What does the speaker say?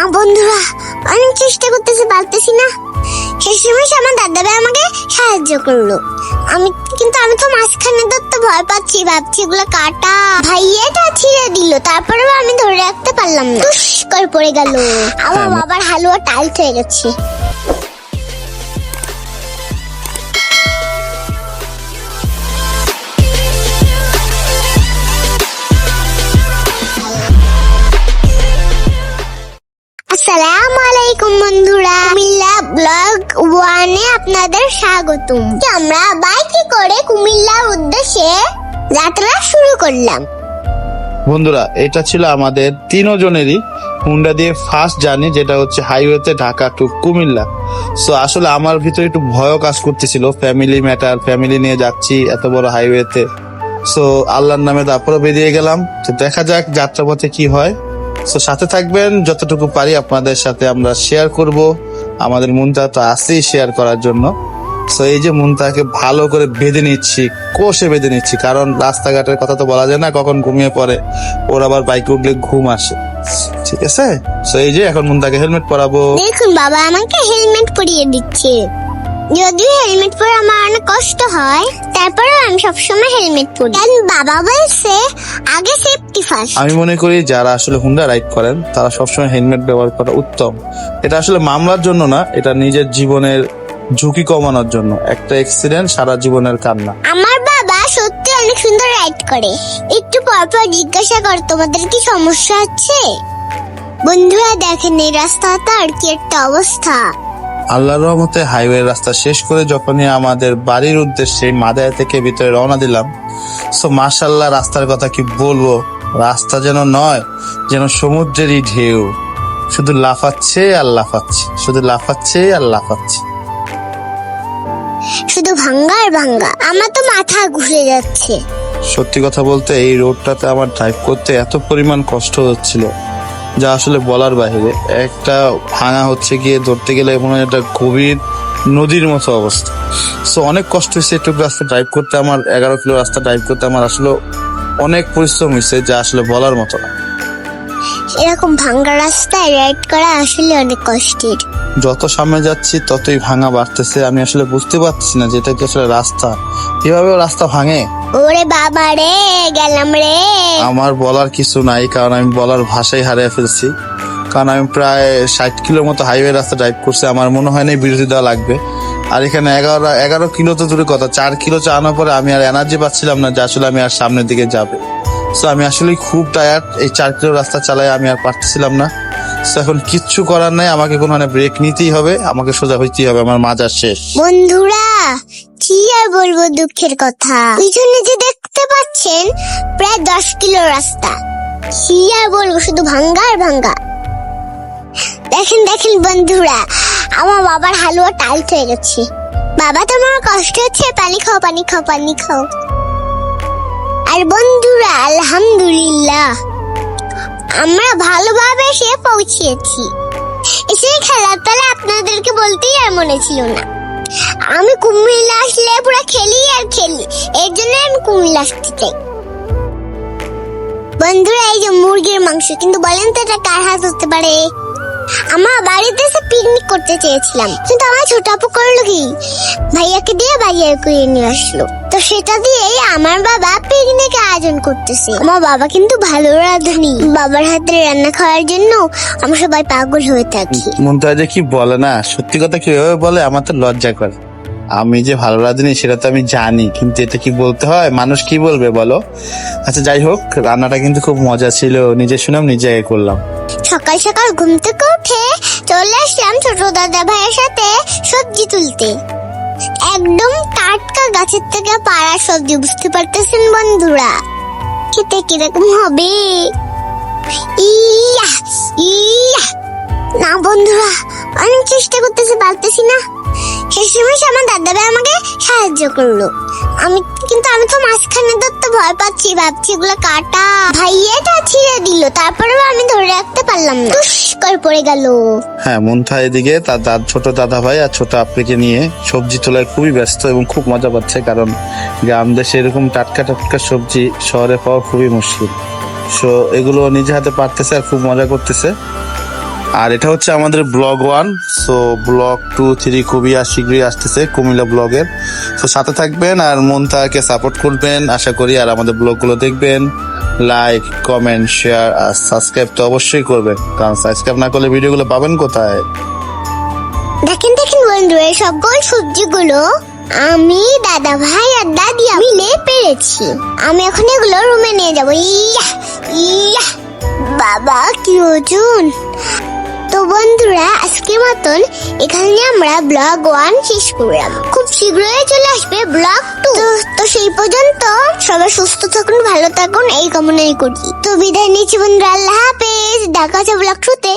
না বন্ধুরা অনেক চেষ্টা করতেছি পারতেছি না। সে সময় আমার দাদা ভাই আমাকে সাহায্য করল। আমি কিন্তু আমি তো মাঝখানে ধরতে ভয় পাচ্ছি ভাবছি এগুলো কাটা। ভাইয়াটা ছিঁড়ে দিল তারপরেও আমি ধরে রাখতে পারলাম না। করে পড়ে গেল। আমার হ্যাঁ। বাবার হালুয়া টাইট হয়ে গেছে। আলাইকুম বন্ধুরা। কুমিল্লা ব্লগ ওয়ানে আপনাদের স্বাগতম। আমরা বাইকে করে কুমিল্লার উদ্দেশ্যে যাত্রা শুরু করলাম? বন্ধুরা, এটা ছিল আমাদের তিনজনেরই হুন্ডা দিয়ে ফার্স্ট জার্নি যেটা হচ্ছে হাইওয়েতে ঢাকা টু কুমিল্লা। সো আসলে আমার ভিতরে একটু ভয় কাজ করতেছিল। ফ্যামিলি ম্যাটার ফ্যামিলি নিয়ে যাচ্ছি এত বড় হাইওয়েতে সো আল্লাহর নামে তারপরে বেরিয়ে গেলাম। তো দেখা যাক যাত্রাপথে কি হয়। সো সাথে থাকবেন, যতটুকু পারি আপনাদের সাথে আমরা শেয়ার করব। আমাদের মনটা তো আছেই শেয়ার করার জন্য। সো এই যে মনটাকে ভালো করে বেঁধে নিচ্ছি, কোষে বেঁধে নিচ্ছি, কারণ রাস্তাঘাটের কথা তো বলা যায় না, কখন ঘুমিয়ে পড়ে, ওর আবার বাইকে উঠলে ঘুম আসে। ঠিক আছে? সো এই যে এখন মনটাকে হেলমেট পরাবো। দেখুন বাবা, আমাকে হেলমেট পরিয়ে দিচ্ছে। যদিও হেলমেট পরে আমার অনেক কষ্ট হয়, তারপরেও আমি সবসময় হেলমেট পরি। কারণ বাবা বলছে ফার্স্ট আমি মনে করি যারা আসলে হুন্ডা রাইড করেন তারা সবসময় হেলমেট ব্যবহার করা উত্তম। এটা আসলে মামলার জন্য না এটা নিজের জীবনের ঝুঁকি কমানোর জন্য। একটা অ্যাক্সিডেন্ট সারা জীবনের কান্না। আমার বাবা সত্যি অনেক সুন্দর রাইড করে। একটু পর পর জিজ্ঞাসা কর তোমাদের কি সমস্যা হচ্ছে? বন্ধুরা দেখেন এই রাস্তাটা আর কি একটা অবস্থা। আল্লাহর রহমতে হাইওয়ে রাস্তা শেষ করে যখনই আমাদের বাড়ির উদ্দেশ্যে মাদায়া থেকে ভিতরে রওনা দিলাম। সো মাশাল্লাহ রাস্তার কথা কি বলব? রাস্তা যেন নয় যেন সমুদ্রেরই ঢেউ। শুধু লাফাচ্ছে আর লাফাচ্ছে শুধু লাফাচ্ছে আর লাফাচ্ছে। শুধু ভাঙ্গা আর ভাঙ্গা আমার তো মাথা ঘুরে যাচ্ছে। সত্যি কথা বলতে এই রোডটাতে আমার ড্রাইভ করতে এত পরিমাণ কষ্ট হচ্ছিল যা আসলে বলার বাইরে। একটা ভাঙা হচ্ছে গিয়ে ধরতে গেলে মনে হয় একটা গভীর নদীর মতো অবস্থা। সো অনেক কষ্ট হয়েছে একটু রাস্তা ড্রাইভ করতে আমার এগারো কিলো রাস্তা ড্রাইভ করতে আমার আসলে অনেক পরিশ্রম হয়েছে যা আসলে বলার মতো না। এরকম ভাঙ্গা রাস্তায় রাইড করা আসলে অনেক কষ্টের। যত সামনে যাচ্ছি ততই ভাঙা বাড়তেছে। আমি আসলে বুঝতে পারছি না যেটা কি আসলে রাস্তা। এভাবেও রাস্তা ভাঙে? ওরে বাবা রে গেলাম রে। আমার বলার কিছু নাই কারণ আমি বলার ভাষাই হারিয়ে ফেলছি। কারণ আমি প্রায় ষাট কিলোর মতো হাইওয়ে রাস্তা ড্রাইভ করছি। আমার মনে হয় না বিরতি দেওয়া লাগবে। আর এখানে এগারো এগারো কিলো তো দূরে কথা। চার কিলো চালানোর পরে আমি আর এনার্জি পাচ্ছিলাম না, যে আসলে আমি আর সামনের দিকে যাবে। সো আমি আসলে খুব টায়ার্ড এই চার কিলো রাস্তা চালাই আমি আর পারতেছিলাম না। সো এখন কিচ্ছু করার নাই, আমাকে কোনো মানে ব্রেক নিতেই হবে, আমাকে সোজা হইতেই হবে, আমার মাজা শেষ। বন্ধুরা, কি আর বলব দুঃখের কথা? পিছনে যে দেখতে পাচ্ছেন, প্রায় দশ কিলো রাস্তা। কি আর বলব, শুধু ভাঙ্গা আর ভাঙ্গা। দেখেন দেখেন বন্ধুরা আমার বাবার হালুয়া টাইট হয়ে গেছে। বাবা তোমার কষ্ট হচ্ছে, পানি খাও পানি খাও পানি খাও। আর বন্ধুরা, আলহামদুলিল্লাহ। আমরা ভালোভাবে সে পৌঁছেছি। এসে খেলার তলে আপনাদেরকে বলতেই আর মনে ছিল না। আমি কুমিল্লা আসলে পুরো খেলি আর খেলি। এর জন্য আমি কুমিল্লা আসতে চাই। বন্ধুরা, এই যে মুরগির মাংস, কিন্তু বলেন তো এটা কার হাত হতে পারে? আমার বাড়িতে এসে পিকনিক করতে চেয়েছিলাম। কিন্তু আমার ছোট আপু করল কি? ভাইয়াকে দিয়ে বাজার করে নিয়ে আসলো। তো সেটা দিয়েই আমার বাবা পিকনিক আয়োজন করতেছে। আমার বাবা কিন্তু ভালো রাঁধুনি। বাবার হাতের রান্না খাওয়ার জন্য আমরা সবাই পাগল হয়ে থাকি। মন্তাজে কি বলে না? সত্যি কথা কীভাবে বলে? আমার তো লজ্জা করে। আমি যে ভালো রাঁধুনি, সেটা তো আমি জানি। কিন্তু এটা কি বলতে হয়? মানুষ কি বলবে বলো? আচ্ছা যাই হোক, রান্নাটা কিন্তু খুব মজা ছিল। নিজে শুনাম নিজে করলাম। সকাল সকাল ঘুম থেকে উঠে চলে আসলাম ছোট দাদা ভাইয়ের সাথে সবজি তুলতে। একদম টাটকা গাছের থেকে পাড়া সবজি, বুঝতে পারতেছেন বন্ধুরা? খেতে কীরকম হবে? ইয়া ইয়া। না বন্ধুরা অনেক চেষ্টা করতেছি, পারতেছি না। দাদা আমাকে সাহায্য করল। আমি কিন্তু আমি তো মাঝখানে ধরতে ভয় পাচ্ছি, ভাবছি এগুলো কাটা। ভাইয়াটা ছিঁড়ে দিল, তারপরেও আমি ধরে রাখতে পারলাম না। টুস করে পড়ে গেল। হ্যাঁ মন্থা এদিকে তার দাদ ছোট দাদা ভাই আর ছোট আপুকে নিয়ে সবজি তোলায় খুবই ব্যস্ত এবং খুব মজা পাচ্ছে কারণ গ্রাম দেশে এরকম টাটকা টাটকা সবজি শহরে পাওয়া খুবই মুশকিল। সো এগুলো নিজে হাতে পারতেছে আর খুব মজা করতেছে। আর এটা হচ্ছে আমাদের blog one. So blog two, three খুবই শীঘ্রই আসতেছে কুমিল্লা ব্লগের। তো সাথে থাকবেন আর মন তাকে সাপোর্ট করবেন। আশা করি আর আমাদের ব্লগগুলো দেখবেন। লাইক কমেন্ট শেয়ার আর সাবস্ক্রাইব তো অবশ্যই করবেন। কারণ সাবস্ক্রাইব না করলে ভিডিওগুলো পাবেন কোথায়? দেখেন দেখেন বন্ধুরা এই সকল সবজিগুলো আমি দাদা ভাই আর দাদি মিলে পেরেছি। আমি এখন এগুলো রুমে নিয়ে যাব। ইয়া ইয়া, বাবা, কি ওজন। তো বন্ধুরা আজকে মতন এখানে আমরা ব্লগ ওয়ান শেষ করলাম। খুব শীঘ্রই চলে আসবে ব্লগ টু। তো সেই পর্যন্ত সবাই সুস্থ থাকুন, ভালো থাকুন, এই কামনাই করি। তো বিদায় নিচ্ছি বন্ধুরা, আল্লাহ হাফেজ। দেখা হচ্ছে ব্লগ টুতে।